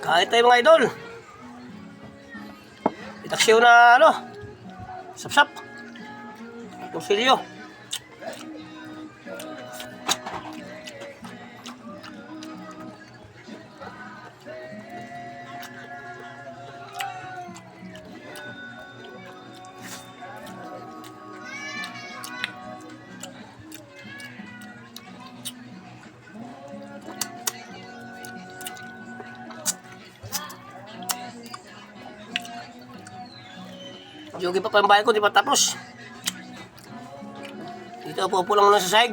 Kahit tayo mga idol. Itaksiyo na ano. Sapsap. Torsilyo. Jogi pa pa ko, di pa tapos. Dito po po lang muna sa sahig.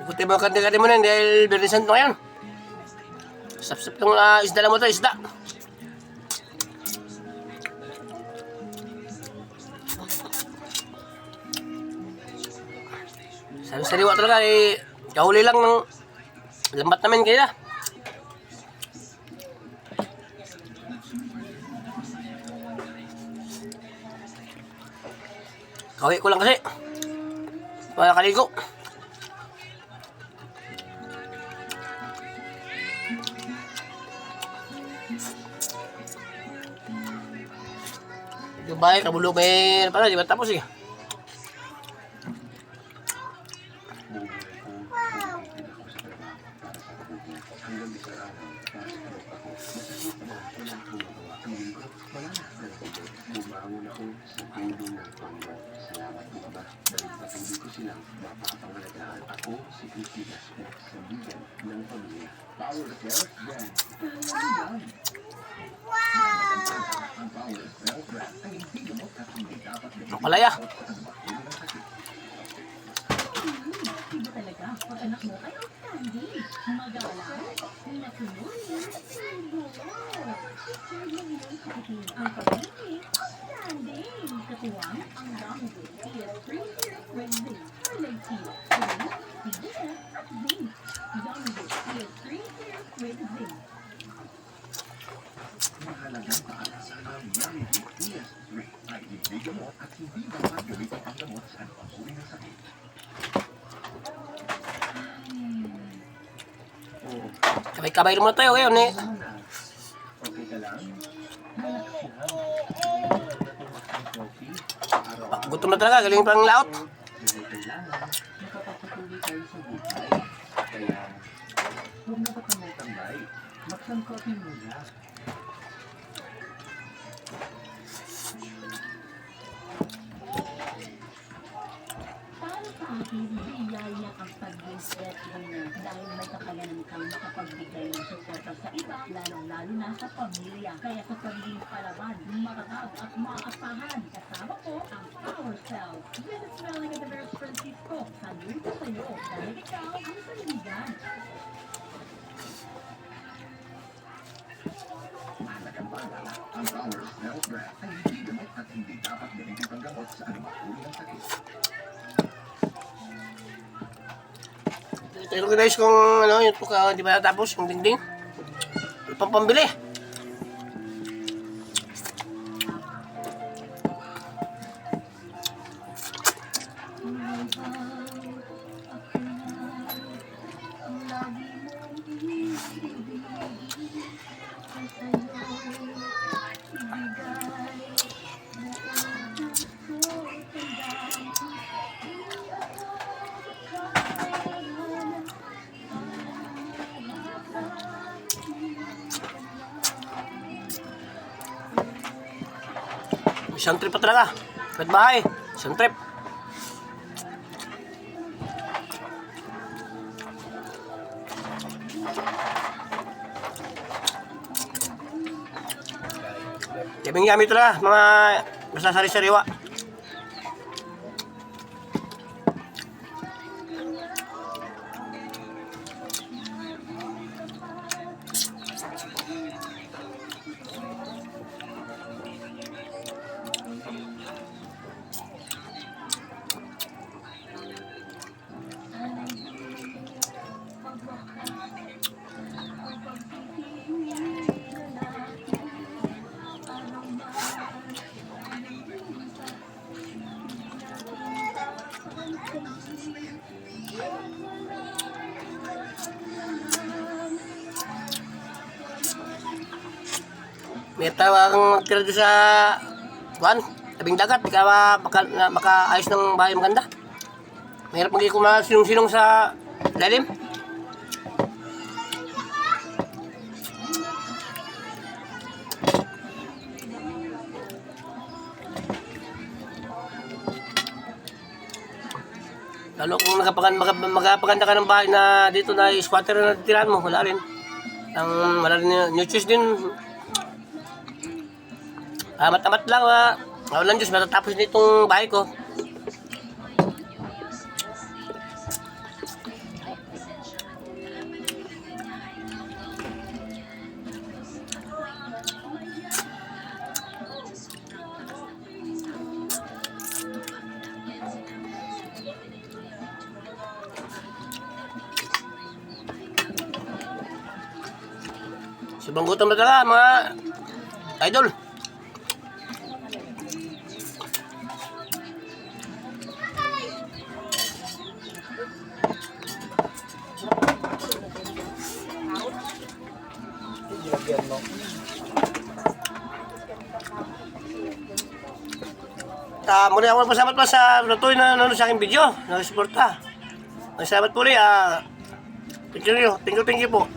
Ikutin mo ang kanti-kanti mo na dahil Bernie Santo ngayon. Sapsap yung ah, isda mo to, isda. Sabi sariwa talaga eh, kahuli lang ng lambat namin kaya. Kawi ko lang kasi. Wala kaligo. Panginoon. Salamat po ba dahil patuloy ko silang mapapangalagaan. Ako si Christina Smith, kaibigan ng pamilya. Power of Health Brand. Ang Power of Health Brand ay hindi gamot at hindi dapat Palaya. Iba hindi gamot at hindi dapat gamitin ang gamot sa anumang uri ng sakit. Kabay-kabay muna tayo ngayon eh. Okay ka lang? Gutom na talaga, galing pang laot. Kaya, huwag na tambay. Magsangkapin muna. Para sa akin, biyaya ang pagiging breadwinner dahil may kakayanan kang makapagbigay ng suporta sa iba, lalong-lalo na sa pamilya. Kaya sa pagiging palaban, matatag at maaasahan, kasama ko ang Power Cell. Smelling at the Nurse Francisco. Nandito sa'yo dahil ikaw ang kaibigan. Ang Power Health Brand ay hindi gamot at dapat gamitin panggamot sa anumang ng sakit. Ito yung guys kung ano, yung tuka, di ba natapos, yung dingding. Wala Isang trip pa talaga. Kahit bahay, isang trip. Yaming yami talaga, mga basta sari-sariwa. May tawang magtira doon sa kuan, tabing dagat, di ka ma- maka, na, makaayos ng bahay maganda. Mahirap magiging kuma sinong-sinong sa lalim. Lalo kung nakapagan, mag, magapaganda ka ng bahay na dito na squatter na tirahan mo, wala rin. Ang wala rin nutrients din. Amat-amat lang, ah. Walang Diyos, matatapos nitong bahay ko. Subang gutom na talaga, mga idol. Ah, muli ako pasalamat pa sa lutoy na nanonood sa aking video, na suporta. Masalamat po rin, ah, thank you, thank you, thank you po.